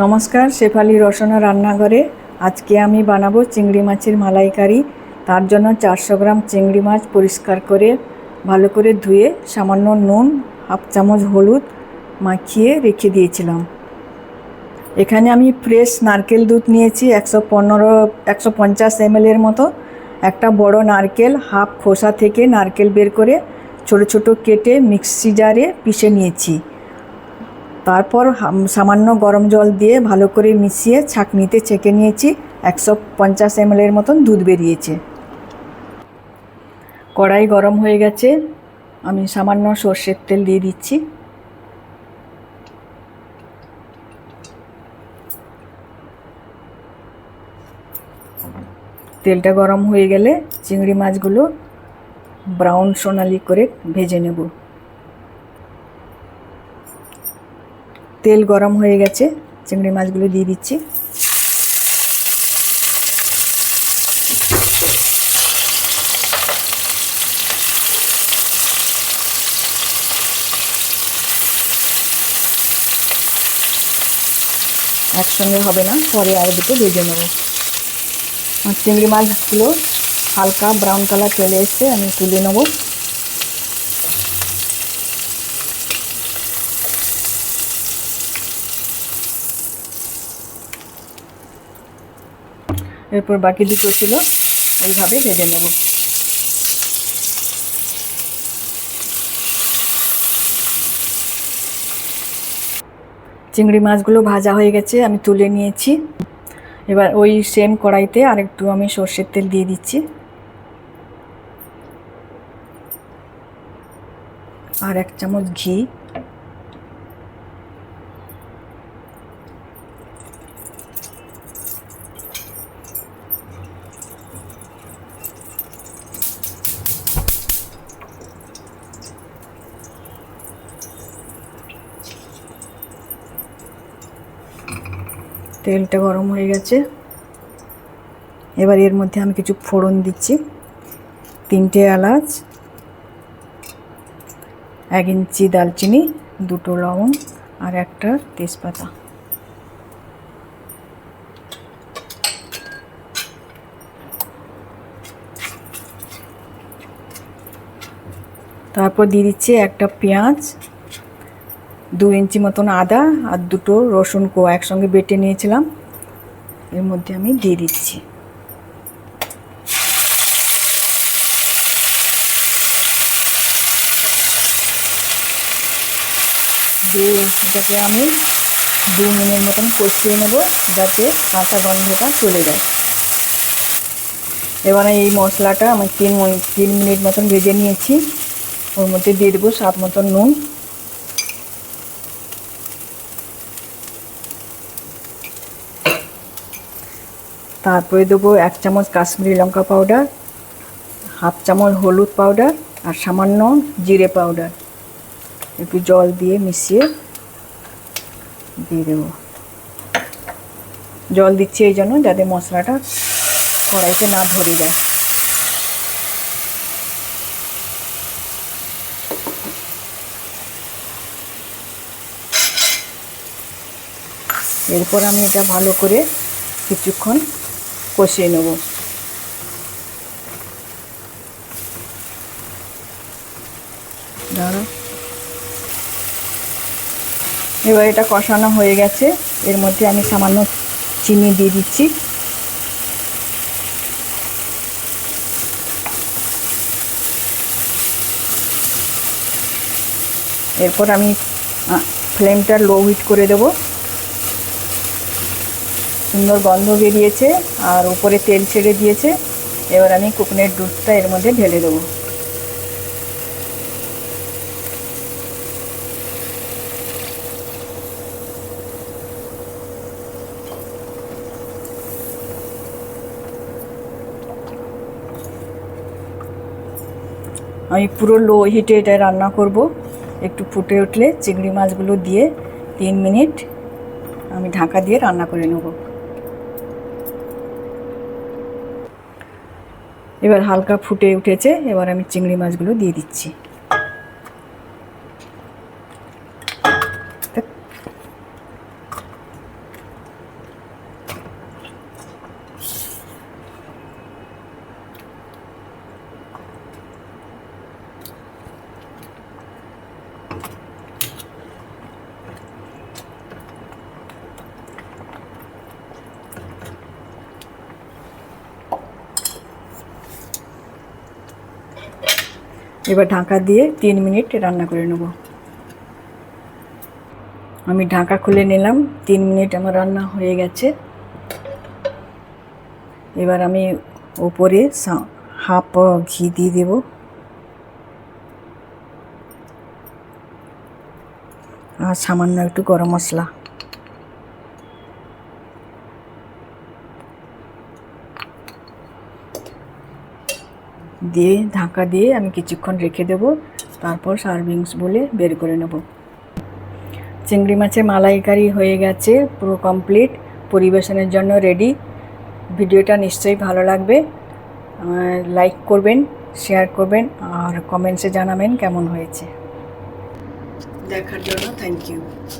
নমস্কার, শেফালি রসনা রান্নাঘরে। আজকে আমি বানাবো চিংড়ি মাছের মালাইকারি। তার জন্য চারশো গ্রাম চিংড়ি মাছ পরিষ্কার করে, ভালো করে ধুয়ে, সামান্য নুন, হাফ চামচ হলুদ মাখিয়ে রেখে দিয়েছিলাম। এখানে আমি ফ্রেশ নারকেল দুধ নিয়েছি, একশো পনেরো, একশো পঞ্চাশ এমএলের মতো। একটা বড় নারকেল, হাফ খোসা থেকে নারকেল বের করে ছোট ছোট কেটে মিক্সি জারে পিষে নিয়েছি। তারপর সামান্য গরম জল দিয়ে ভালো করে মিশিয়ে ছাঁকনিতে ছেঁকে নিয়েছি। একশো পঞ্চাশ এমএলের মতন দুধ বেরিয়েছে। কড়াই গরম হয়ে গেছে। আমি সামান্য সর্ষের তেল দিয়ে দিচ্ছি। তেলটা গরম হয়ে গেলে চিংড়ি মাছগুলো ব্রাউন সোনালি করে ভেজে নেব। তেল গরম হয়ে গেছে, চিংড়ি মাছগুলো দিয়ে দিচ্ছি। একসঙ্গে হবে না, পরে আর দুটো ভেজে নেব। চিংড়ি মাছগুলো হালকা ব্রাউন কালার চলে এসছে, আমি তুলে নেব। এরপর বাকি দুটো ছিল, এইভাবে ভেজে নেব। চিংড়ি মাছগুলো ভাজা হয়ে গেছে, আমি তুলে নিয়েছি। এবার ওই সেম কড়াইতে আরেকটু আমি সর্ষের তেল দিয়ে দিচ্ছি। আর এক চামচ ঘি। তেলটা গরম হয়ে গেছে। এবার এর মধ্যে আমি কিছু ফোড়ন দিচ্ছি। তিনটে এলাচ, এক ইঞ্চি দালচিনি দুটো লবঙ্গ আর একটা তেজপাতা। তারপর দিয়ে দিচ্ছি একটা পেঁয়াজ দু ইঞ্চি মতন আদা আর দুটো রসুন কো একসঙ্গে বেটে নিয়েছিলাম। এর মধ্যে আমি দিয়ে দিচ্ছি। দিয়ে এটাকে আমি দু মিনিট মতন কষিয়ে নেব যাতে কাঁচা গন্ধটা চলে যায়। এবারে এই মশলাটা আমি তিন তিন মিনিট মতন ভেজে নিয়েছি। ওর মধ্যে দিয়ে দেবো স্বাদ মতন নুন। তারপরে দেবো এক চামচ কাশ্মীরি লঙ্কা পাউডার হাফ চামচ হলুদ পাউডার আর সামান্য জিরে পাউডার একটু জল দিয়ে মিশিয়ে দিয়ে দেবো। জল দিচ্ছি এই জন্য যাতে মশলাটা কড়াইতে না ধরে যায়। এরপর আমি এটা ভালো করে কিছুক্ষণ কষিয়ে নেব। এবার এটা কষানো হয়ে গেছে। এর মধ্যে আমি সামান্য চিনি দিয়ে দিচ্ছি। এরপর আমি ফ্লেমটা লো হিট করে দেবো। সুন্দর গন্ধ বেরিয়েছে আর উপরে তেল ছেড়ে দিয়েছে। এবার আমি কোকোনাট দুধটা এর মধ্যে ঢেলে দেবো। আমি পুরো লো হিটে এটা রান্না করব। একটু ফুটে উঠলে চিংড়ি মাছগুলো দিয়ে তিন মিনিট আমি ঢাকা দিয়ে রান্না করে নেব। এবার হালকা ফুটে উঠেছে এবার আমি চিংড়ি মাছগুলো দিয়ে দিচ্ছি। এবার ঢাকা দিয়ে তিন মিনিট রান্না করে নেব। আমি ঢাকা খুলে নিলাম, তিন মিনিট আমার রান্না হয়ে গেছে। এবার আমি ওপরে হাফ ঘি দিয়ে দেব। আর সামান্য একটু গরম মশলা। দিয়ে ঢাকা দিয়ে আমি কিছুক্ষণ রেখে দেবো। তারপর সার্ভিংস বলে বের করে নেব। চিংড়ি মাছের মালাইকারি হয়ে গেছে, পুরো কমপ্লিট পরিবেশনের জন্য রেডি ভিডিওটা নিশ্চয়ই ভালো লাগবে। লাইক করবেন শেয়ার করবেন, আর কমেন্টসে জানাবেন কেমন হয়েছে। দেখার জন্য থ্যাংক ইউ